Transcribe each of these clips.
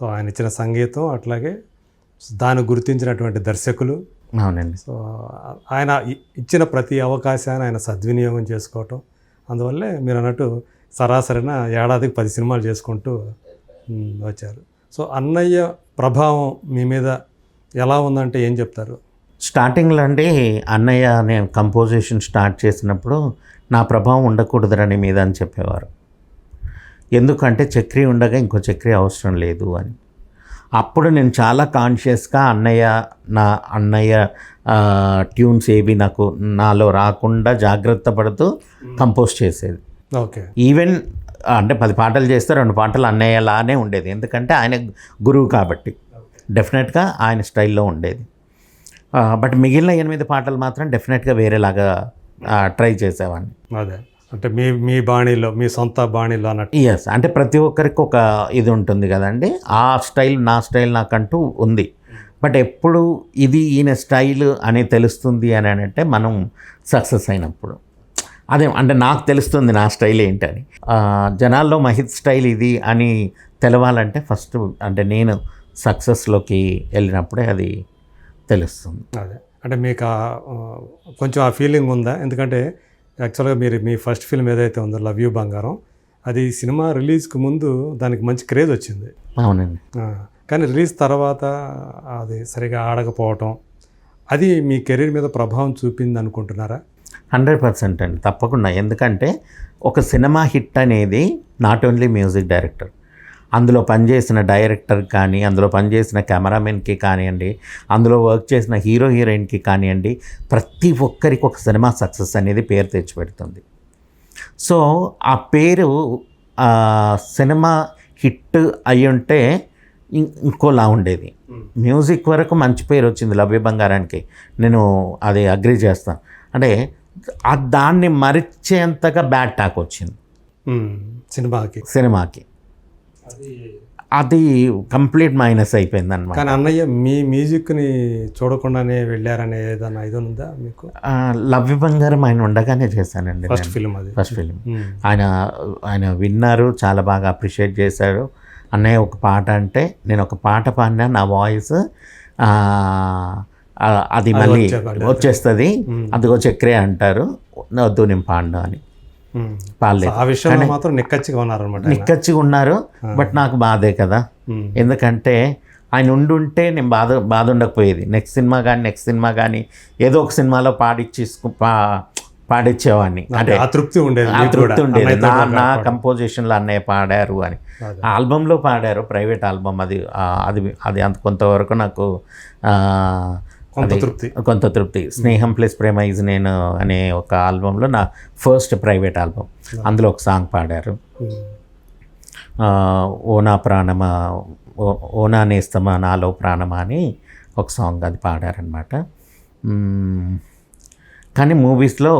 So ఆయన ఇచ్చిన సంగీతం అట్లాగే దాన్ని గుర్తించినటువంటి దర్శకులు. అవునండి. సో ఆయన ఇచ్చిన ప్రతి అవకాశాన్ని ఆయన సద్వినియోగం చేసుకోవటం. అందువల్లే మీరు అన్నట్టు సరాసరిన ఏడాదికి పది సినిమాలు చేసుకుంటూ వచ్చారు. సో అన్నయ్య ప్రభావం మీ మీద ఎలా ఉందంటే ఏం చెప్తారు? స్టార్టింగ్లో అండి అన్నయ్య నేను కంపోజిషన్ స్టార్ట్ చేసినప్పుడు నా ప్రభావం ఉండకూడదురా నీ మీద అని చెప్పేవారు. ఎందుకంటే చక్రి ఉండగా ఇంకో చక్రి అవసరం లేదు అని. అప్పుడు నేను చాలా కాన్షియస్గా అన్నయ్య నా అన్నయ్య ట్యూన్స్ ఏవి నాకు నాలో రాకుండా జాగ్రత్త పడుతూ కంపోజ్ చేసేది. ఓకే. ఈవెన్ అంటే పది పాటలు చేస్తే రెండు పాటలు అన్నయ్యలానే ఉండేది. ఎందుకంటే ఆయన గురువు కాబట్టి. డెఫినెట్గా ఆయన స్టైల్లో ఉండేది. బట్ మిగిలిన ఎనిమిది పాటలు మాత్రం డెఫినెట్గా వేరేలాగా ట్రై చేసేవాడిని. అదే. అంటే మీ మీ బాణీలో మీ సొంత బాణీలో అన్నట్టు. ఎస్ అంటే ప్రతి ఒక్కరికి ఒక ఇది ఉంటుంది కదండి. ఆ స్టైల్ నా స్టైల్ నాకంటూ ఉంది. బట్ ఎప్పుడు ఇది ఈయన స్టైల్ అని తెలుస్తుంది అని అంటే మనం సక్సెస్ అయినప్పుడు. అదే అంటే నాకు తెలుస్తుంది నా స్టైల్ ఏంటని. జనాల్లో మహిత్ స్టైల్ ఇది అని తెలవాలంటే ఫస్ట్ అంటే నేను సక్సెస్లోకి వెళ్ళినప్పుడే అది తెలుస్తుంది. అదే. అంటే మీకు కొంచెం ఆ ఫీలింగ్ ఉందా? ఎందుకంటే యాక్చువల్గా మీరు మీ ఫస్ట్ ఫిల్మ్ ఏదైతే ఉందో లవ్ యూ బంగారం అది సినిమా రిలీజ్కి ముందు దానికి మంచి క్రేజ్ వచ్చింది. అవునండి. కానీ రిలీజ్ తర్వాత అది సరిగా ఆడకపోవటం అది మీ కెరీర్ మీద ప్రభావం చూపింది అనుకుంటున్నారా హండ్రెడ్ పర్సెంట్ అండి తప్పకుండా. ఎందుకంటే ఒక సినిమా హిట్ అనేది నాట్ ఓన్లీ మ్యూజిక్ డైరెక్టర్ అందులో పనిచేసిన డైరెక్టర్ కానీ అందులో పనిచేసిన కెమెరామెన్కి కానివ్వండి అందులో వర్క్ చేసిన హీరో హీరోయిన్కి కానివ్వండి ప్రతి ఒక్కరికి ఒక సినిమా సక్సెస్ అనేది పేరు తెచ్చిపెడుతుంది. సో ఆ పేరు సినిమా హిట్ అయి ఉంటే ఇంకోలా ఉండేది. మ్యూజిక్ వరకు మంచి పేరు వచ్చింది లవ్య బంగారానికి. నేను అది అగ్రి చేస్తాను అంటే ఆ దాన్ని మరిచేంతగా బ్యాడ్ టాక్ వచ్చింది. సినిమాకి. సినిమాకి. అది కంప్లీట్ మైనస్ అయిపోయింది అనమాట కానీ అన్నయ్య మీ మ్యూజిక్ని చూడకుండానే వెళ్ళారనే ఏదైనా ఇది ఉందా మీకు? లవ్య బంగారం ఆయన ఉండగానే చేశానండి ఫస్ట్. ఫిల్మ్ అది. ఫస్ట్ ఫిలిం ఉమ్, ఆయన ఆయన విన్నారు చాలా బాగా అప్రిషియేట్ చేశారు. అన్నయ్య ఒక పాట అంటే నేను ఒక పాట పాడినా నా వాయిస్ అది మళ్ళీ వచ్చే- వచ్చేస్తుంది. అదిగో చక్రే అంటారు. వద్దు నేను పాడినా అని. ఉమ్. పాడలేదు ఆ విషయంలో మాత్రం నిక్కచ్చిగా ఉన్నారనమాట నిక్కచ్చిగా ఉన్నారు బట్ నాకు బాధే కదా. ఎందుకంటే ఆయన ఉండుంటే నేను బాధ బాధ ఉండకపోయేది నెక్స్ట్ సినిమా కానీ నెక్స్ట్ సినిమా కానీ ఏదో ఒక సినిమాలో పాడిచ్చి పా పాడిచ్చేవాడిని అంటే ఆ తృప్తి ఉండేది. తృప్తి ఉండేది నా నా. కంపోజిషన్లో అన్నయ్య పాడారు అని. ఆల్బంలో పాడారు ప్రైవేట్ ఆల్బమ్ అది అది అది అంత కొంతవరకు నాకు కొంత తృప్తి. కొంత తృప్తి. స్నేహం ప్లస్ ప్రేమ ఇస్ నేను అనే ఒక ఆల్బంలో నా ఫస్ట్ ప్రైవేట్ ఆల్బమ్ అందులో ఒక సాంగ్ పాడారు. ఓనా ప్రాణమా ఓనా నేస్తమా నాలో ప్రాణమా అని ఒక సాంగ్ అది పాడారనమాట. కానీ మూవీస్లో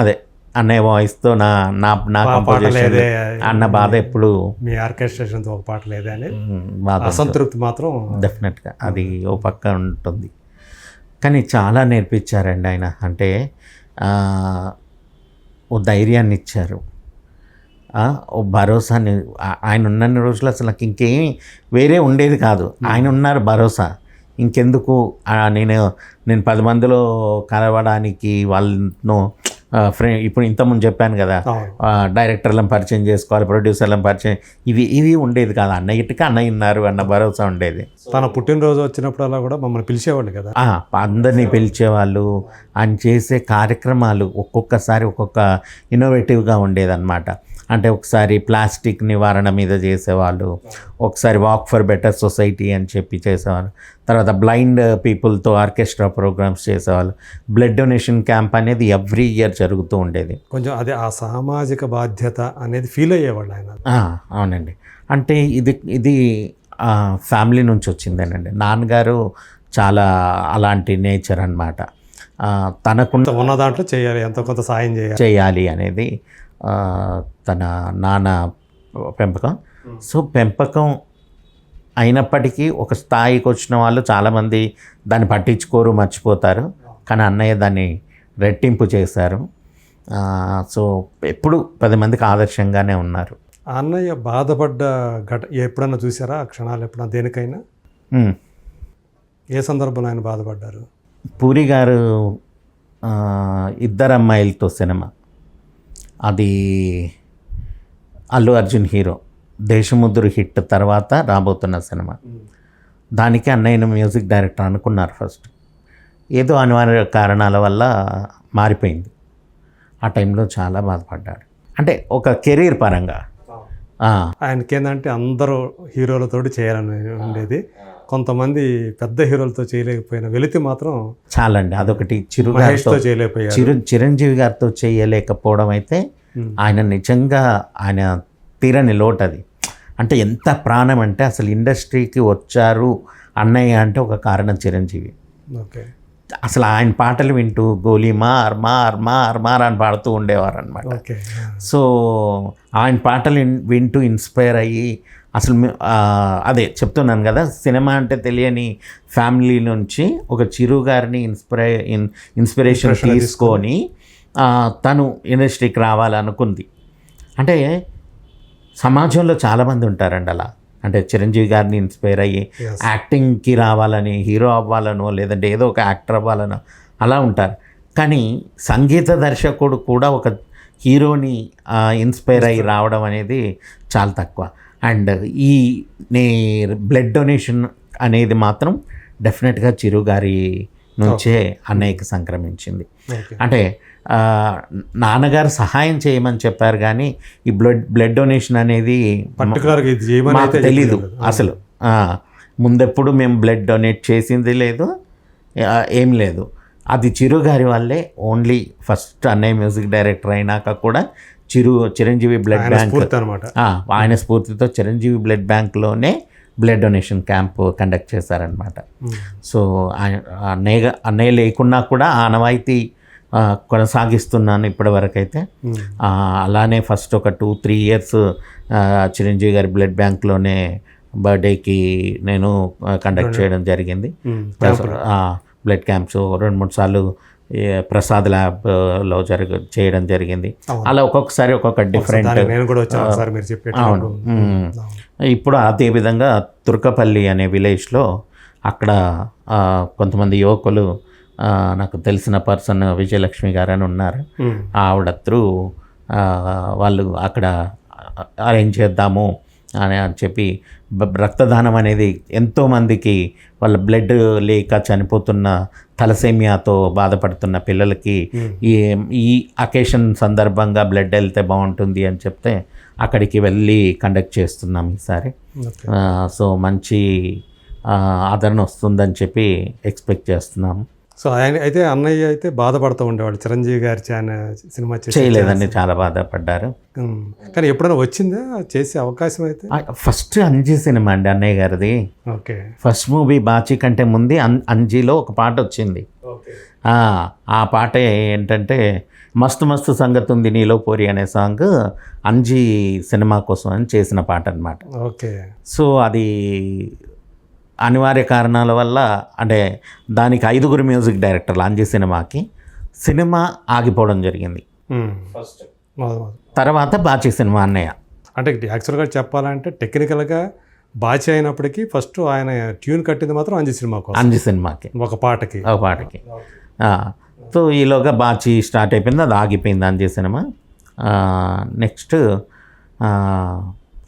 అదే అన్నయ్య వాయిస్తో నా నా నా కంపోజిషన్ లేదే అన్న బాధ ఎప్పుడు మీ ఆర్కెస్ట్రేషన్తో ఒక పాట లేదే అని. అసంతృప్తి మాత్రం డెఫినెట్గా అది ఓ పక్క ఉంటుంది. కానీ చాలా నేర్పించారండి ఆయన. అంటే ఓ ధైర్యాన్ని ఇచ్చారు. ఓ భరోసాని ఆయన ఉన్నన్ని రోజులు అసలు నాకు ఇంకేం వేరే ఉండేది కాదు. ఆయన ఉన్నారు భరోసా. ఇంకెందుకు నేను నేను పది మందిలో కలవడానికి వాళ్ళను ఫ్రెండ్ ఇప్పుడు ఇంతకుముందు చెప్పాను కదా. డైరెక్టర్లను పరిచయం చేసుకోవాలి ప్రొడ్యూసర్లను పరిచయం. ఇవి ఇవి ఉండేది కాదు. అన్నయ్యటికి అన్నయ్య ఉన్నారు అన్న భరోసా ఉండేది. తన పుట్టినరోజు వచ్చినప్పుడల్లా కూడా మమ్మల్ని పిలిచేవాళ్ళు కదా. అందరినీ పిలిచేవాళ్ళు. ఆయన చేసే కార్యక్రమాలు ఒక్కొక్కసారి ఒక్కొక్క ఇన్నోవేటివ్గా ఉండేదన్నమాట. అంటే ఒకసారి ప్లాస్టిక్ నివారణ మీద చేసేవాళ్ళు ఒకసారి వాక్ ఫర్ బెటర్ సొసైటీ అని చెప్పి చేసేవాళ్ళు తర్వాత బ్లైండ్ పీపుల్తో ఆర్కెస్ట్రా ప్రోగ్రామ్స్ చేసేవాళ్ళు. బ్లడ్ డొనేషన్ క్యాంప్ అనేది ఎవ్రీ ఇయర్ జరుగుతూ ఉండేది. కొంచెం అదే ఆ సామాజిక బాధ్యత అనేది ఫీల్ అయ్యేవాళ్ళు ఆయన. అవునండి. అంటే ఇది ఇది ఫ్యామిలీ నుంచి వచ్చిందేనండి. నాన్నగారు చాలా అలాంటి నేచర్ అనమాట కొంత ఉన్న దాంట్లో చేయాలి ఎంతో కొంత సాయం చేయాలి. చేయాలి అనేది తన నాన్న పెంపకం. సో పెంపకం అయినప్పటికీ ఒక స్థాయికి వచ్చిన వాళ్ళు చాలామంది దాన్ని పట్టించుకోరు మర్చిపోతారు. కానీ అన్నయ్య దాన్ని రెట్టింపు చేశారు. సో ఎప్పుడు పది మందికి ఆదర్శంగానే ఉన్నారు. అన్నయ్య బాధపడ్డ ఘట ఎప్పుడన్నా చూసారా ఆ క్షణాలు ఎప్పుడన్నా దేనికైనా. ఏ సందర్భంలో ఆయన బాధపడ్డారు? పూరి గారు ఇద్దరు అమ్మాయిలతో సినిమా. అది అల్లు అర్జున్ హీరో. దేశముద్రు హిట్ తర్వాత రాబోతున్న సినిమా. దానికి అన్నయ్యను మ్యూజిక్ డైరెక్టర్ అనుకున్నారు ఫస్ట్. ఏదో అనివార్య కారణాల వల్ల మారిపోయింది. ఆ టైంలో చాలా బాధపడ్డాడు. అంటే ఒక కెరీర్ పరంగా. ఆయనకి ఏంటంటే అందరూ హీరోలతోటి చేయాలని ఉండేది. కొంతమంది పెద్ద హీరోలతో చేయలేకపోయిన వెలితి మాత్రం చాలండి. అదొకటి చిరు మహేష్తో చేయలేకపోయారు. చిరు చిరంజీవి గారితో చేయలేకపోవడం అయితే. ఆయన నిజంగా ఆయన తీరని లోటు అది అంటే ఎంత ప్రాణం అంటే అసలు ఇండస్ట్రీకి వచ్చారు అన్నయ్య అంటే ఒక కారణం చిరంజీవి. ఓకే. అసలు ఆయన పాటలు వింటూ గోలీ మార్ మార్ మార్ మార్ అని పాడుతూ ఉండేవారు అనమాట సో ఆయన పాటలు వింటూ ఇన్స్పైర్ అయ్యి అసలు అదే చెప్తున్నాను కదా సినిమా అంటే తెలియని ఫ్యామిలీ నుంచి ఒక చిరు గారిని ఇన్స్పైర్ ఇన్ ఇన్స్పిరేషన్ తీసుకొని తను ఇండస్ట్రీకి రావాలనుకుంది. అంటే సమాజంలో చాలామంది ఉంటారండి అలా. అంటే చిరంజీవి గారిని ఇన్స్పైర్ అయ్యి. యాక్టింగ్కి రావాలని హీరో అవ్వాలనో లేదంటే ఏదో ఒక యాక్టర్ అవ్వాలనో అలా ఉంటారు. కానీ సంగీత దర్శకుడు కూడా ఒక హీరోని ఇన్స్పైర్ అయ్యి రావడం అనేది చాలా తక్కువ. అండ్ ఈ నీ బ్లడ్ డొనేషన్ అనేది మాత్రం డెఫినెట్గా చిరు గారి నుంచే అన్నయ్యకి సంక్రమించింది. అంటే నాన్నగారు సహాయం చేయమని చెప్పారు కానీ ఈ బ్లడ్ బ్లడ్ డొనేషన్ అనేది మాకు తెలీదు. అసలు. ముందెప్పుడు మేము బ్లడ్ డొనేట్ చేసింది లేదు ఏం లేదు. అది చిరు గారి వల్లే ఓన్లీ ఫస్ట్ అన్నయ్య మ్యూజిక్ డైరెక్టర్ అయినాక కూడా చిరు చిరంజీవి బ్లడ్ బ్యాంక్ అనమాట ఆయన స్ఫూర్తితో చిరంజీవి బ్లడ్ బ్యాంక్లోనే బ్లడ్ డొనేషన్ క్యాంప్ కండక్ట్ చేశారనమాట సో ఆయన- అన్నయ్య అన్నయ్య లేకున్నా కూడా ఆ ఆనవాయితీ కొనసాగిస్తున్నాను ఇప్పటివరకు అయితే ఆ, అలానే ఫస్ట్ ఒక టూ త్రీ ఇయర్స్ చిరంజీవి గారి బ్లడ్ బ్యాంక్లోనే బర్త్డేకి నేను కండక్ట్ చేయడం జరిగింది. బ్లడ్ క్యాంప్స్ రెండు మూడు సార్లు ప్రసాద్ ల్యాబ్లో జరగ చేయడం జరిగింది. అలా ఒక్కొక్కసారి ఒక్కొక్క డిఫరెంట్ దానికి నేను కూడా వచ్చాను సార్ మీరు చెప్పేటప్పుడు అవును. ఇప్పుడు అదే విధంగా తుర్కపల్లి అనే విలేజ్లో అక్కడ కొంతమంది యువకులు నాకు తెలిసిన పర్సన్ విజయలక్ష్మి గారు అని ఉన్నారు. ఆవిడ త్రూ వాళ్ళు అక్కడ అరేంజ్ చేద్దాము అని అని చెప్పి రక్తదానం అనేది ఎంతోమందికి వాళ్ళ బ్లడ్ లేక చనిపోతున్న తలసేమియాతో బాధపడుతున్న పిల్లలకి మ్మ్. ఈ ఈ అకేషన్ సందర్భంగా బ్లడ్ వెళ్తే బాగుంటుంది అని చెప్తే అక్కడికి వెళ్ళి కండక్ట్ చేస్తున్నాం ఈసారి. సో మంచి ఆదరణ వస్తుందని చెప్పి ఎక్స్పెక్ట్ చేస్తున్నాము సో ఆయన అయితే అన్నయ్య అయితే బాధపడుతూ ఉండేవాడు. చిరంజీవి గారి సినిమా చేసే చేయలేదని చాలా బాధపడ్డారు. కానీ ఎప్పుడైనా వచ్చిందా చేసే అవకాశం అయితే? ఫస్ట్ అంజీ సినిమా అండి అన్నయ్య గారిది. ఓకే. ఫస్ట్ మూవీ బాచి కంటే ముందు అంజీలో ఒక పాట వచ్చింది. ఆ, ఆ పాట ఏంటంటే మస్తు మస్తు సంగతి ఉంది నీలో పోరి అనే సాంగ్ అంజీ సినిమా కోసం అని చేసిన పాట అనమాట ఓకే. సో అది అనివార్య కారణాల వల్ల అంటే దానికి ఐదుగురు మ్యూజిక్ డైరెక్టర్లు అంజీ సినిమాకి సినిమా ఆగిపోవడం జరిగింది. తర్వాత బాచి సినిమా అన్నయ్య. అంటే యాక్చువల్గా చెప్పాలంటే టెక్నికల్గా బాచి అయినప్పటికీ ఫస్ట్ ఆయన ట్యూన్ కట్టింది మాత్రం అంజి సినిమా కోసం. అంజీ సినిమాకి. ఒక పాటకి. ఒక పాటకి. ఆ, సో ఈలోగా బాచి స్టార్ట్ అయిపోయింది అది ఆగిపోయింది అంజీ సినిమా. నెక్స్ట్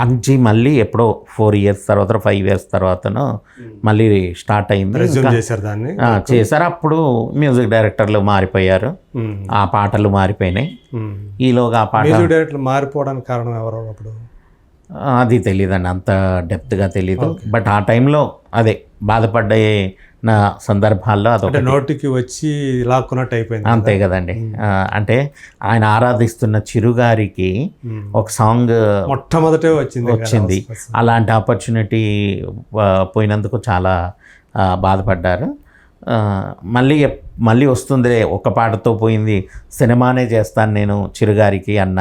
అంజీ మళ్ళీ ఎప్పుడో ఫోర్ ఇయర్స్ తర్వాత ఫైవ్ ఇయర్స్ తర్వాతనో మళ్ళీ స్టార్ట్ అయింది. చేశారు దాన్ని? చేశారు. అప్పుడు మ్యూజిక్ డైరెక్టర్లు మారిపోయారు. ఉమ్. ఆ పాటలు మారిపోయినాయి. ఉమ్. ఈలోగా ఆ పాట మ్యూజిక్ డైరెక్టర్ మారిపోవడానికి కారణం ఎవరో అప్పుడు? అది తెలియదండి అంత డెప్త్గా తెలీదు. బట్ ఆ టైంలో అదే బాధపడ్డే నా సందర్భాల్లో అదొక నోటికి వచ్చి లాక్కున్నట్టు అయిపోయింది అంతే కదండి. అంటే ఆయన ఆరాధిస్తున్న చిరుగారికి. ఒక సాంగ్ మొట్టమొదటే వచ్చింది వచ్చింది. అలాంటి ఆపర్చునిటీ పోయినందుకు చాలా బాధపడ్డారు. మళ్ళీ మళ్ళీ వస్తుంది ఒక పాటతో పోయింది సినిమానే చేస్తాను నేను చిరుగారికి అన్న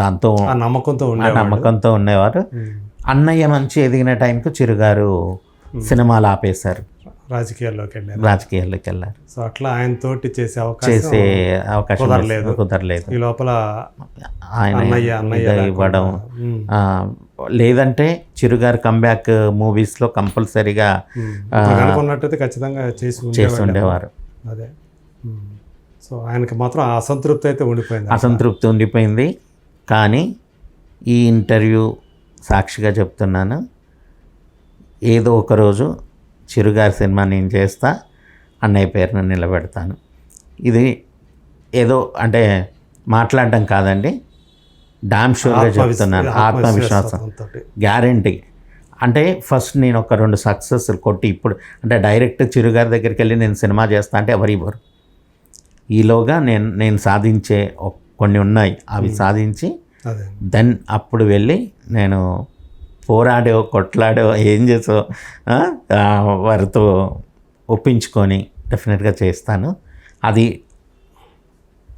దాంతో నమ్మకంతో నమ్మకంతో ఉండేవారు. అన్నయ్య మంచి ఎదిగిన టైంకు చిరుగారు సినిమాలు ఆపేశారు. రాజకీయాల్లోకి వెళ్ళారు? రాజకీయాల్లోకి వెళ్ళారు. సో అట్లా ఆయన తోటి చేసే అవకాశం చేసే అవకాశం కుదరలేదు. కుదరలేదు. ఈ లోపల ఆయన ఇవ్వడం లేదంటే చిరుగారు కంబ్యాక్ మూవీస్లో కంపల్సరీగా అనుకున్నట్టయితే ఖచ్చితంగా చేసి చేసి. ఉండేవారు. అదే. సో ఆయనకి మాత్రం అసంతృప్తి అయితే ఉండిపోయింది. అసంతృప్తి ఉండిపోయింది. కానీ ఈ ఇంటర్వ్యూ సాక్షిగా చెప్తున్నాను. ఏదో ఒక రోజు చిరుగారి సినిమా నేను చేస్తా అన్నయ్య పేరును నిలబెడతాను. ఇది ఏదో అంటే మాట్లాడడం కాదండి డామ్ షూర్గా చెప్తున్నాను ఆత్మవిశ్వాసం. గ్యారంటీ. అంటే ఫస్ట్ నేను ఒక రెండు సక్సెస్ కొట్టి ఇప్పుడు అంటే డైరెక్ట్ చిరుగారి దగ్గరికి వెళ్ళి నేను సినిమా చేస్తా అంటే ఎవరు ఇవ్వరు. ఈలోగా నేను నేను సాధించే కొన్ని ఉన్నాయి అవి సాధించి దెన్ అప్పుడు వెళ్ళి నేను పోరాడో కొట్లాడో ఏం చేసో వారితో ఒప్పించుకొని డెఫినెట్గా చేస్తాను. అది